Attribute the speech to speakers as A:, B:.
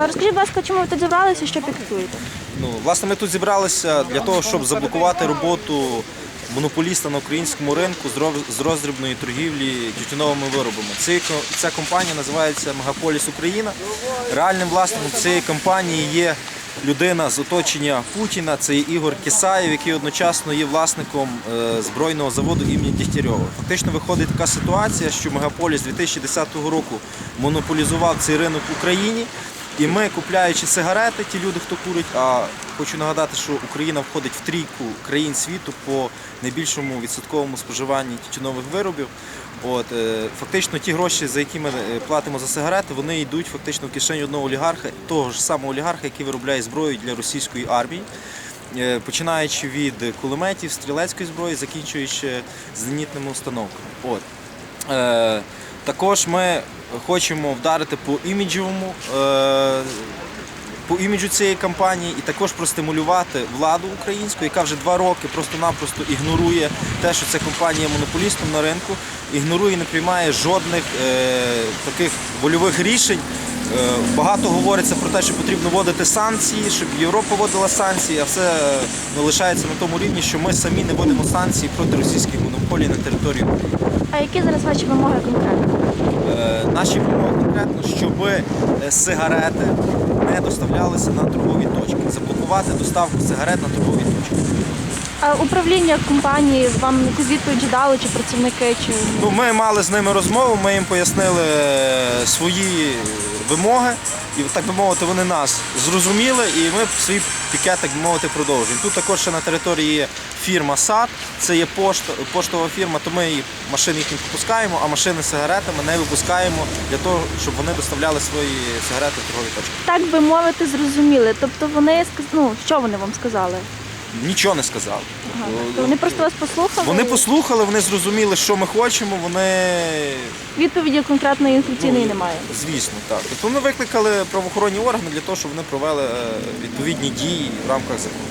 A: Розкажіть, будь ласка, чому ви тут зібралися що пікетуєте?
B: Ну, власне, ми тут зібралися для того, щоб заблокувати роботу монополіста на українському ринку з роздрібної торгівлі тютюновими виробами. Ця, компанія називається Мегаполіс Україна. Реальним власником цієї компанії є людина з оточення Путіна, це Ігор Кисаєв, який одночасно є власником е, збройного заводу імені Дігтярьова. Фактично виходить така ситуація, що Мегаполіс 2010 року монополізував цей ринок в Україні. І ми, купляючи сигарети, ті люди, хто курить, а хочу нагадати, що Україна входить в трійку країн світу по найбільшому відсотковому споживанні тютюнових виробів. От, е, фактично ті гроші, за які ми е, платимо за сигарети, вони йдуть фактично в кишені одного олігарха, того ж самого олігарха, який виробляє зброю для російської армії. Е, Починаючи від кулеметів, стрілецької зброї, закінчуючи зенітними установками. От. Е, також ми хочемо вдарити по іміджовому. Е, по іміджу цієї кампанії і також простимулювати владу українську, яка вже два роки просто-напросто ігнорує те, що ця компанія монополістом на ринку, ігнорує і не приймає жодних е, таких вольових рішень. Е, багато говориться про те, що потрібно вводити санкції, щоб Європа вводила санкції, а все е, лишається на тому рівні, що ми самі не вводимо санкції проти російських монополій на території України.
A: А які зараз ваші вимоги конкретно?
B: Е, Наші вимоги конкретно, щоб сигарети не доставлялися на торгові точки, заблокувати доставку сигарет на торгові точки.
A: А управління компанії вам якусь відповідь дали, чи працівники, чи
B: Ну, ми мали з ними розмову, ми їм пояснили е, свої вимоги, і так би мовити, вони нас зрозуміли, і ми свій пікет, так би мовити, продовжуємо. Тут також ще на території є фірма САД, це є пошта, поштова фірма, то ми її машин їх не випускаємо, а машини з сигаретами не випускаємо для того, щоб вони доставляли свої сигарети в торгові точки.
A: так би мовити, зрозуміли. Тобто вони сказ- ну, що вони вам сказали?
B: Нічого не сказали.
A: Ага. Тобто вони просто вас послухали.
B: Вони послухали, вони зрозуміли, що ми хочемо. Вони
A: відповіді конкретної інфляційної
B: Ну,
A: немає.
B: звісно, так. Тобто вони викликали правоохоронні органи для того, щоб вони провели е, відповідні дії в рамках закону.